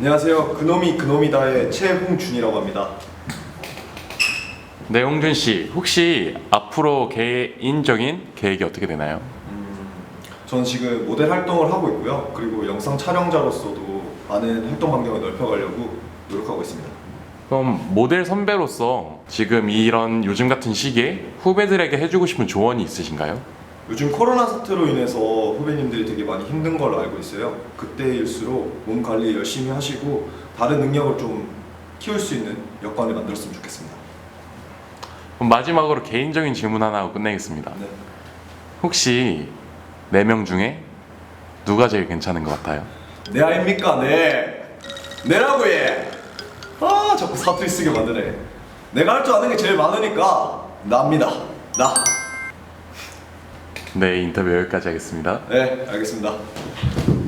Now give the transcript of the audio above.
안녕하세요. 그놈이 그놈이다의 최홍준이라고 합니다. 네, 홍준 씨. 혹시 앞으로 개인적인 계획이 어떻게 되나요? 저는 지금 모델 활동을 하고 있고요. 그리고 영상 촬영자로서도 많은 활동 반경을 넓혀가려고 노력하고 있습니다. 그럼 모델 선배로서 지금 이런 요즘 같은 시기에 후배들에게 해주고 싶은 조언이 있으신가요? 요즘 코로나 사태로 인해서 후배님들이 되게 많이 힘든 걸로 알고 있어요. 그때일수록 몸 관리 열심히 하시고 다른 능력을 좀 키울 수 있는 여건을 만들었으면 좋겠습니다. 그럼 마지막으로 개인적인 질문 하나 하고 끝내겠습니다. 네. 혹시 네 명 중에 누가 제일 괜찮은 것 같아요? 내 아닙니까? 네. 내라고 해. 아 자꾸 사투리 쓰게 만드네. 내가 할 줄 아는 게 제일 많으니까 나입니다. 나. 네, 인터뷰 여기까지 하겠습니다. 네 알겠습니다.